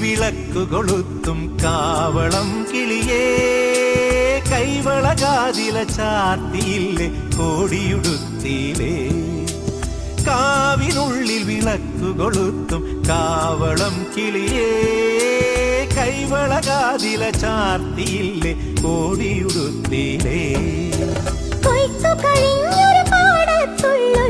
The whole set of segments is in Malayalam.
കാവിനുള്ളിൽ വിളക്കു കൊളുത്തും കാവളം കിളിയേ കൈവളകാതില ചാർത്തിയില്ലേ കോടിയുടുത്തിയിലേ കാവിനുള്ളിൽ വിളക്കു കൊളുത്തും കാവളം കിളിയേ കൈവളകാതില ചാർത്തിയില്ലേ കോടിയുടുത്തിയിലേ കൊയ്ത്തു കഴിഞ്ഞൊരു പാടത്തുള്ളൊരു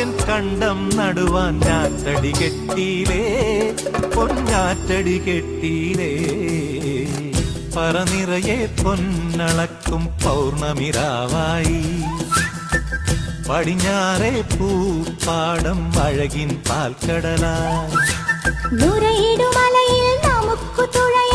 പൊന്നാര്യൻ കണ്ടം നടുവാൻ ഞാറ്റടി കെട്ടിയിലേ പൊന്നാറ്റടി കെട്ടിയിലേ. പറനിറയെ പൊന്നളക്കും പൗർണമിരാവായി. പടിഞ്ഞാറെ പൂപ്പാടം അഴകിൻ പാൽക്കടലായി. നമുക്ക് നമുക്കു തുഴ